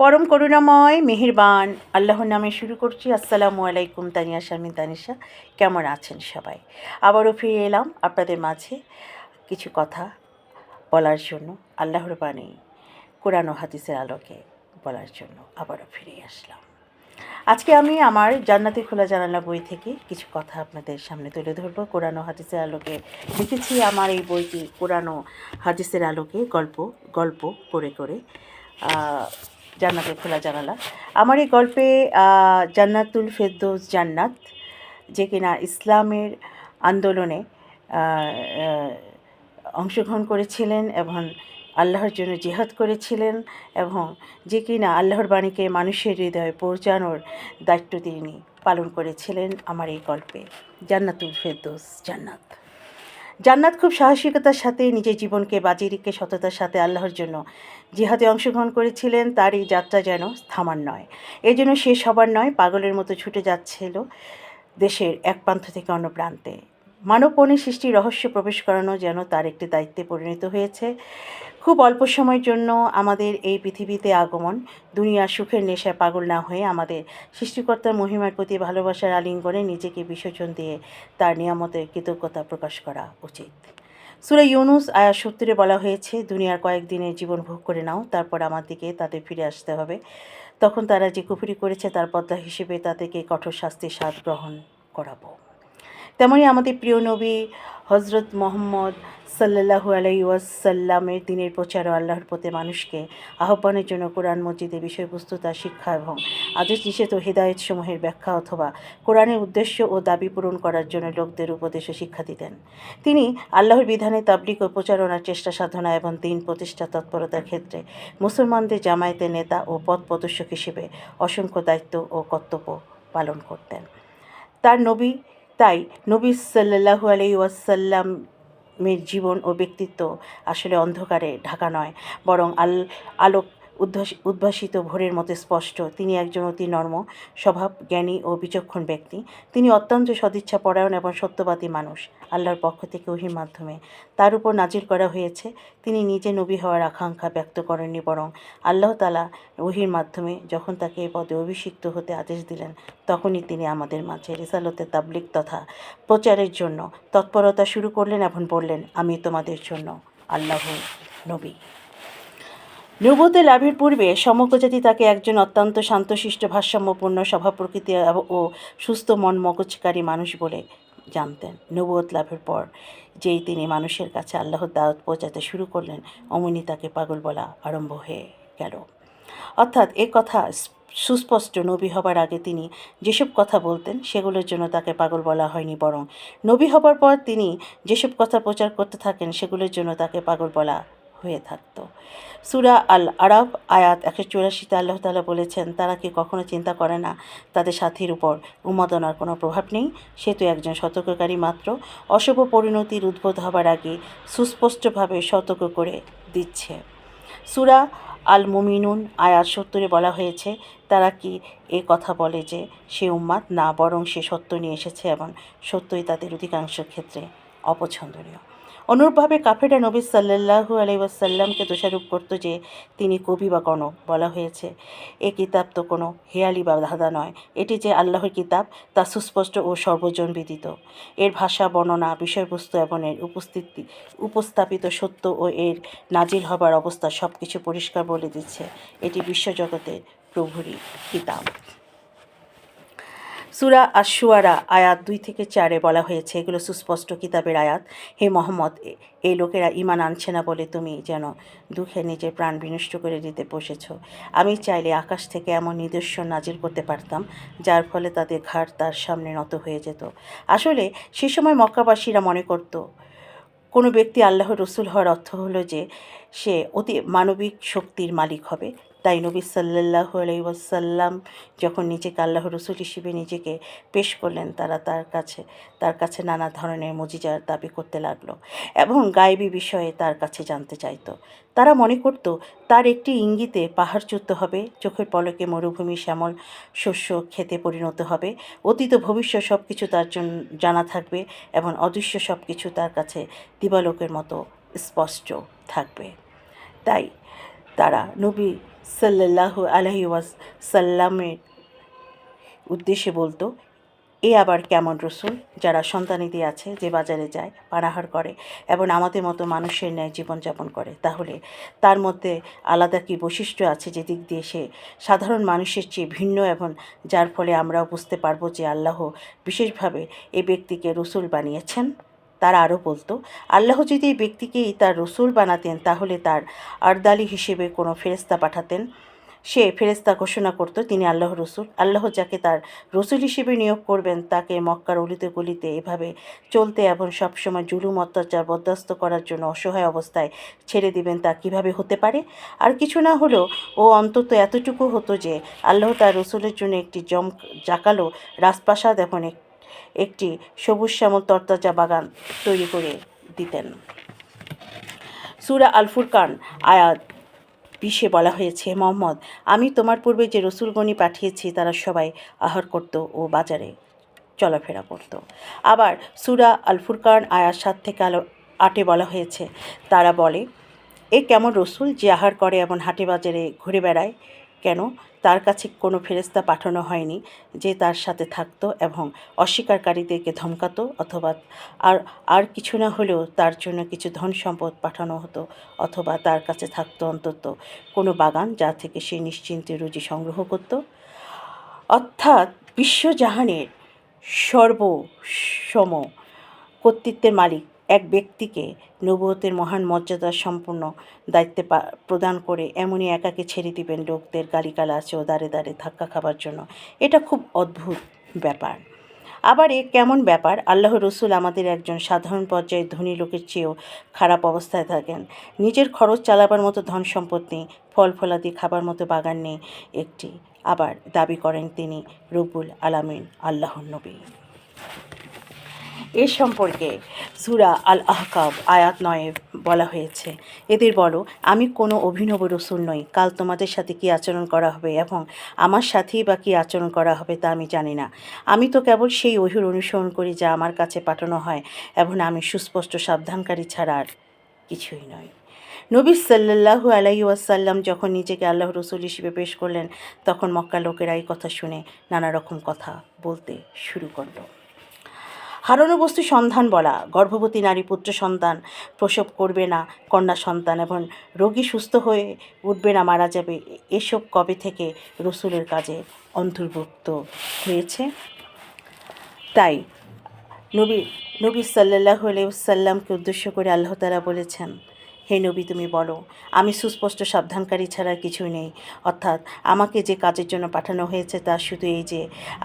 পরম করুণাময়, মেহেরবান, আল্লাহর নামে শুরু করছি। আসসালামু আলাইকুম, তানিয়া শারমিন, তানিশা। কেমন আছেন সবাই? আবারও ফিরে এলাম আপনাদের মাঝে কিছু কথা বলার জন্য, আল্লাহর বাণী, কোরআন হাদিসের আলোকে বলার জন্য আবারও ফিরে আসলাম। আজকে আমি আমার জান্নাতি খোলা জানালা বই থেকে কিছু কথা আপনাদের সামনে তুলে ধরবো। কোরআন হাদিসের আলোকে লিখেছি আমার এই বইটি, কোরআন হাদিসের আলোকে গল্প গল্প করে করে জান্নাতের খোলা জানালা। আমার এই গল্পে জান্নাতুল ফেরদৌস জান্নাত, যে কিনা ইসলামের আন্দোলনে অংশগ্রহণ করেছিলেন এবং আল্লাহর জন্য জিহাদ করেছিলেন এবং যে কিনা আল্লাহর বাণীকে মানুষের হৃদয়ে পৌঁছানোর দায়িত্ব তিনি পালন করেছিলেন আমার এই গল্পে। জান্নাতুল ফেরদৌস জান্নাত। জান্নাত খুব সাহসিকতার সাথে নিজের জীবনকে বাজি রেখে সততার সাথে আল্লাহর জন্য জিহাদে অংশগ্রহণ করেছিলেন তার এই যাত্রা যেন থামার নয়। এই জন্য শেষ হবার নয়, পাগলের মতো ছুটে যাচ্ছিল দেশের এক প্রান্ত থেকে অন্য প্রান্তে। মানবপণী সৃষ্টির রহস্য প্রবেশ করানো যেন তার একটি দায়িত্বে পরিণত হয়েছে। খুব অল্প সময়ের জন্য আমাদের এই পৃথিবীতে আগমন, দুনিয়া সুখের নেশায় পাগল না হয়ে আমাদের সৃষ্টিকর্তার মহিমার প্রতি ভালোবাসার আলিঙ্গনে নিজেকে বিসর্জন দিয়ে তার নিয়ামতের কৃতজ্ঞতা প্রকাশ করা উচিত। সুরা ইউনুস আয়া সত্তরে বলা হয়েছে, দুনিয়ার কয়েকদিনের জীবন ভোগ করে নাও, তারপর আমার দিকে তাদের ফিরে আসতে হবে। তখন তারা যে কুফুরি করেছে তার বদলা হিসেবে তাদেরকে কঠোর শাস্তির স্বাদ গ্রহণ করাবো। তেমনই আমাদের প্রিয় নবী হজরত মোহাম্মদ সাল্লাহু আলাই ওয়াসাল্লামের দিনের প্রচার ও আল্লাহর প্রতি মানুষকে আহ্বানের জন্য কোরআন মসজিদের বিষয়বস্তু তার শিক্ষা এবং আদেশ নিষেধ ও হৃদায়ত সমূহের ব্যাখ্যা অথবা কোরআনের উদ্দেশ্য ও দাবি পূরণ করার জন্য লোকদের উপদেশ শিক্ষা দিতেন। তিনি আল্লাহর বিধানে তাবলিক ও প্রচারণার চেষ্টা সাধনা এবং দিন প্রতিষ্ঠা তৎপরতার ক্ষেত্রে মুসলমানদের জামায়াতের নেতা ও পথ প্রদর্শক হিসেবে অসংখ্য দায়িত্ব ও কর্তব্য পালন করতেন। তার নবী তাই নবী সাল্লাহু আলাই ওয়াসাল্লামের জীবন ও ব্যক্তিত্ব আসলে অন্ধকারে ঢাকা নয়, বরং আল আলোক উদ্ভাসিত ভোরের মতো স্পষ্ট। তিনি একজন অতি নর্ম স্বভাব জ্ঞানী ও বিচক্ষণ ব্যক্তি। তিনি অত্যন্ত সদিচ্ছা পরায়ণ এবং সত্যবাদী মানুষ, আল্লাহর পক্ষ থেকে ওহির মাধ্যমে। তার উপর নাজির করা হয়েছে, তিনি নিজে নবী হওয়ার আকাঙ্ক্ষা ব্যক্ত করেননি বরং আল্লাহ তালা ওহির মাধ্যমে যখন তাকে এ পদে অভিষিক্ত হতে আদেশ দিলেন, তখনই তিনি আমাদের মাঝে রিসালতে তাবলিক তথা প্রচারের জন্য তৎপরতা শুরু করলেন এবং বললেন, আমি তোমাদের জন্য আল্লাহ নবী। নবুতে লাভের পূর্বে সমগ্র জাতি তাকে একজন অত্যন্ত শান্তশিষ্ট ভারসাম্যপূর্ণ স্বভাব প্রকৃতি ও সুস্থ মন মগজকারী মানুষ বলে জানতেন নবুয়ত লাভের পর। যেই তিনি মানুষের কাছে আল্লাহর দাওয়াত পৌঁছাতে শুরু করলেন, অমনি তাকে পাগল বলা আরম্ভ হয়ে গেল। অর্থাৎ এ কথা সুস্পষ্ট নবী হবার আগে তিনি যেসব কথা বলতেন, সেগুলোর জন্য তাকে পাগল বলা হয়নি, বরং নবী হবার পর তিনি যেসব কথা প্রচার করতে থাকেন, সেগুলোর জন্য তাকে পাগল বলা হয়ে থাকতো। সুরা আল আরব আয়াত একশো চুরাশিতে আল্লাহ তালা বলেছেন, তারা কি কখনো চিন্তা করে না তাদের সাথীর উপর উন্মাদনার কোনো প্রভাব নেই? সে তো একজন সতর্ককারী মাত্র। অশুভ পরিণতির উদ্বোধ হবার আগে সুস্পষ্টভাবে সতর্ক করে দিচ্ছে। সুরা আল মুমিনুন আয়াত সত্তরে বলা হয়েছে, তারা কি এ কথা বলে যে সে উম্মাদ? না, বরং সে সত্য নিয়ে এসেছে এবং সত্যই তাদের অধিকাংশ ক্ষেত্রে অপছন্দনীয়। অনুরূপভাবে কাফেরা নবী সাল্লাল্লাহু আলাই ওয়াসাল্লামকে দোষারোপ করত যে তিনি কবি বা গণক বলা হয়েছে। এ কিতাব তো কোনো হেয়ালি বা ধাঁধা নয়। এটি যে আল্লাহর কিতাব, তা সুস্পষ্ট ও সর্বজন বিদিত এর ভাষা, বর্ণনা, বিষয়বস্তু এবং এর উপস্থিতি, উপস্থাপিত সত্য ও এর নাজিল হবার অবস্থা সব কিছু পরিষ্কার বলে দিচ্ছে। এটি বিশ্বজগতের প্রভুরই কিতাব। সুরা আশুয়ারা আয়াত দুই থেকে চারে বলা হয়েছে। এগুলো সুস্পষ্ট কিতাবের আয়াত। হে মোহাম্মদ এই লোকেরা ইমান আনছে না বলে তুমি যেন দুঃখে নিজের প্রাণ বিনষ্ট করে দিতে বসেছ। আমি চাইলে আকাশ থেকে এমন নিদর্শন নাজিল করতে পারতাম, যার ফলে তাদের ঘাট তার সামনে নত হয়ে যেত। আসলে সে সময় মক্কাবাসীরা মনে করত, কোনো ব্যক্তি আল্লাহ রসুল হওয়ার অর্থ হলো যে সে অতি মানবিক শক্তির মালিক হবে। তাই নবী সাল্লাহ আলাইসাল্লাম যখন নিজেকে আল্লাহ রসুল হিসেবে নিজেকে পেশ করলেন, তারা তার কাছে তার কাছে নানা ধরনের মজিজার দাবি করতে লাগল এবং গায়েবী বিষয়ে তার কাছে জানতে চাইতো। তারা মনে করত, তার একটি ইঙ্গিতে পাহাড় চুত্ত হবে, চোখের পলকে মরুভূমি, শ্যামল শস্য খেতে পরিণত হবে, অতীত ভবিষ্যৎ সব কিছু তার জন্য জানা থাকবে এবং অদৃশ্য সব কিছু তার কাছে দিবালোকের মতো স্পষ্ট থাকবে। তাই তারা নবী সাল্লাল্লাহু আলহি ওয়াসাল্লামের উদ্দেশ্যে বলতো, এ আবার কেমন রসুল যারা সন্তানিদি আছে, যে বাজারে যায়, পানাহার করে এবং আমাদের মতো মানুষের ন্যায় জীবনযাপন করে? তাহলে তার মধ্যে আলাদা কি বৈশিষ্ট্য আছে যে দিক দিয়ে সে সাধারণ মানুষের চেয়ে ভিন্ন এবং যার ফলে আমরাও বুঝতে পারব যে আল্লাহ বিশেষভাবে এ ব্যক্তিকে রসুল বানিয়েছেন? তারা আরও বলতো, আল্লাহ যদি এই ব্যক্তিকেই তার রসুল বানাতেন, তাহলে তার আর্দালি হিসেবে কোনো ফেরেস্তা পাঠাতেন। সে ফেরেস্তা ঘোষণা করত, তিনি আল্লাহ রসুল। আল্লাহ যাকে তার রসুল হিসেবে নিয়োগ করবেন, তাকে মক্কার অলিতে গলিতে এভাবে চলতে এবং সবসময় জুলুম, অত্যাচার বরদাস্ত করার জন্য অসহায় অবস্থায় ছেড়ে দিবেন, তা কীভাবে হতে পারে? আর কিছু না হলেও ও অন্তত এতটুকু হতো যে, আল্লাহ তার রসুলের জন্য একটি জম জাকালো রাজপ্রাসাদ এবং একটি সবুজ শ্যামল তরতাজা বাগান তৈরি করে দিতেন। সুরা আল ফুরকান আয়াত বিশে বলা হয়েছে, মোহাম্মদ, আমি তোমার পূর্বে যে রসুলগণি পাঠিয়েছি, তারা সবাই আহার করত ও বাজারে চলাফেরা করত। আবার সুরা আল ফুরকান আয়াত সাত থেকে আলো আটে বলা হয়েছে, তারা বলে, এ কেমন রসুল যে আহার করে এমন হাটে বাজারে ঘুরে বেড়ায়? কেন? তার কাছে কোনো ফেরেস্তা পাঠানো হয়নি যে তার সাথে থাকতো এবং অস্বীকারীদেরকে ধমকাতো অথবা আর আর কিছু না হলেও তার জন্য কিছু ধন সম্পদ পাঠানো হতো অথবা তার কাছে থাকতো অন্তত কোনো বাগান যা থেকে সে নিশ্চিন্তে রুজি সংগ্রহ করত। অর্থাৎ বিশ্বজাহানের সর্বসম কর্তৃত্বের মালিক এক ব্যক্তিকে নবুয়তের মহান মর্যাদা সম্পূর্ণ দায়িত্বে প্রদান করে এমনই একাকে ছেড়ে দিবেন লোকদের গালিগালাজ ও দাঁড়ে দাঁড়ে ধাক্কা খাবার জন্য। এটা খুব অদ্ভুত ব্যাপার। আবার এ কেমন ব্যাপার? আল্লাহ রসুল আমাদের একজন সাধারণ পর্যায়ে ধনী লোকের চেয়েও খারাপ অবস্থায় থাকেন। নিজের খরচ চালাবার মতো ধন সম্পদ নেই, ফল ফলাদি খাবার মতো বাগান নেই একটি। আবার দাবি করেন তিনি রবুল আলামিন, আল্লাহর নবী। এ সম্পর্কে সুরা আল আহকাব আয়াত নয়ে বলা হয়েছে। এদের বলো, আমি কোনো অভিনব রসুল নই, কাল তোমাদের সাথে কী আচরণ করা হবে এবং আমার সাথেই বা কী আচরণ করা হবে তা আমি জানি না। আমি তো কেবল সেই অহির অনুসরণ করি যা আমার কাছে পাঠানো হয় এবং আমি সুস্পষ্ট সাবধানকারী ছাড়া আর কিছুই নয় নবী সাল্লাল্লাহু আলাই ওয়াসাল্লাম যখন নিজেকে আল্লাহ রসুল হিসেবে পেশ করলেন, তখন মক্কা লোকেরা এই কথা শুনে নানা রকম কথা বলতে শুরু করল। হারানো বস্তু সন্ধান বলা, গর্ভবতী নারী পুত্র সন্তান প্রসব করবে না, কন্যা সন্তান এবং রোগী সুস্থ হয়ে উঠবে না, মারা যাবে। এসব কবে থেকে রসুলের কাজে অন্তর্ভুক্ত হয়েছে? তাই নবী নবী সাল্লাহ সাল্লামকে উদ্দেশ্য করে আল্লাহ তালা বলেছেন হে নবী, তুমি বলো, আমি সুস্পষ্ট সাবধানকারী ছাড়া কিছুই নেই। অর্থাৎ আমাকে যে কাজের জন্য পাঠানো হয়েছে তা শুধু এই যে,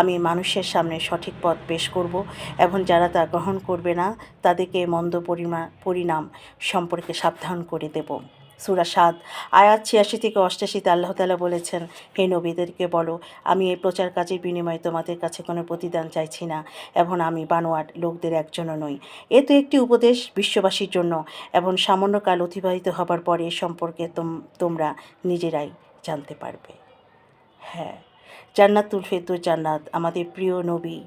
আমি মানুষের সামনে সঠিক পথ পেশ করব এবং যারা তা গ্রহণ করবে না, তাদেরকে মন্দ পরিণাম সম্পর্কে সাবধান করে দেব। সুরা সাত, আয়াত ছিয়াশি থেকে অষ্টাশিতে আল্লাহ তালা বলেছেন, হে নবীদেরকে বলো, আমি এই প্রচার কাজের বিনিময়ে তোমাদের কাছে কোনো প্রতিদান চাইছি না, এবং আমি বানোয়াট লোকদের একজনও নই। এ তো একটি উপদেশ বিশ্ববাসীর জন্য, এবং সামান্য কাল অতিবাহিত হবার পরে এ সম্পর্কে তোম- তোমরা নিজেরাই জানতে পারবে। হ্যাঁ জান্নাতুল ফেরদৌস জান্নাত, আমাদের প্রিয় নবী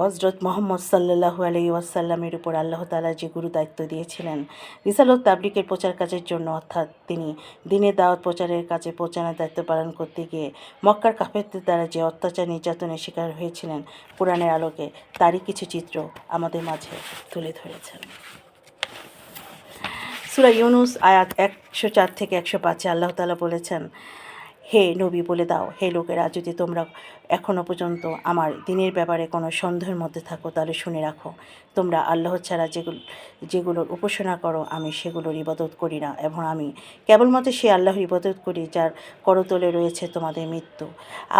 হজরত মোহাম্মদ সাল্লাহু আলাই ওয়াসাল্লামের উপর আল্লাহ তালা যে গুরু দায়িত্ব দিয়েছিলেন, রিসালত তাবলিকের প্রচার কাজের জন্য, অর্থাৎ তিনি দিনের দাওয়াত প্রচারের কাজে পৌঁছানোর দায়িত্ব পালন করতে গিয়ে মক্কার কাফেরদের দ্বারা যে অত্যাচার নির্যাতনের শিকার হয়েছিলেন পুরাণের আলোকে, তারই কিছু চিত্র আমাদের মাঝে তুলে ধরেছেন। সুরা ইউনুস আয়াত একশো চার থেকে একশো পাঁচে আল্লাহ তালা বলেছেন হে নবী বলে দাও, হে লোকেরা, যদি তোমরা এখনও পর্যন্ত আমার দিনের ব্যাপারে কোনো সন্দেহের মধ্যে থাকো, তাহলে শুনে রাখো। তোমরা আল্লাহ ছাড়া যেগুলো, যেগুলোর উপাসনা করো, আমি সেগুলোর ইবাদত করি না এবং আমি কেবলমাত্র সে আল্লাহর ইবাদত করি, যার করতলে রয়েছে তোমাদের মৃত্যু।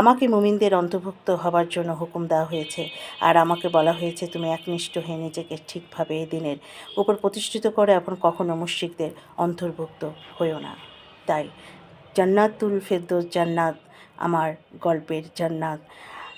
আমাকে মুমিনদের অন্তর্ভুক্ত হবার জন্য হুকুম দেওয়া হয়েছে, আর আমাকে বলা হয়েছে, তুমি একনিষ্ঠ হয়ে নিজেকে ঠিকভাবে এই দিনের উপর প্রতিষ্ঠিত করো এবং কখনো মুশ্রিকদের অন্তর্ভুক্ত হইও না। তাই জান্নাতুল ফেরদোস জান্নাত আমার গল্পের জান্নাত।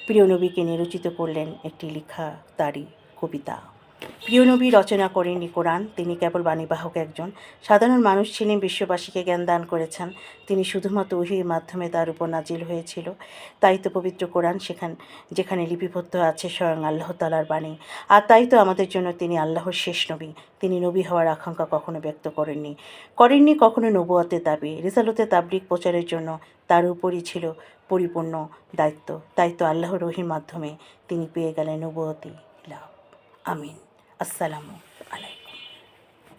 প্রিয় নবীকে নিরচিত করলেন একটি লেখা তারই কবিতা। প্রিয় নবী রচনা করেননি কোরআন, তিনি কেবল বাণীবাহক একজন। সাধারণ মানুষ ছিলেন, বিশ্ববাসীকে জ্ঞান দান করেছেন। তিনি শুধুমাত্র ওহির মাধ্যমে তার উপর নাজিল হয়েছিল। তাই তো পবিত্র কোরআন সেখান, যেখানে লিপিবদ্ধ আছে স্বয়ং আল্লাহ তালার বাণী। আর তাই তো আমাদের জন্য তিনি আল্লাহর শেষ নবী। তিনি নবী হওয়ার আকাঙ্ক্ষা কখনো ব্যক্ত করেননি। করেননি কখনো নবুয়াতের দাবি রিসালতে তাবলিক প্রচারের জন্য তার উপরই ছিল পরিপূর্ণ দায়িত্ব। তাই তো আল্লাহর রহির মাধ্যমে তিনি পেয়ে গেলেন নবুয়তি লাভ। আমিন। আসসালামু আলাইকুম।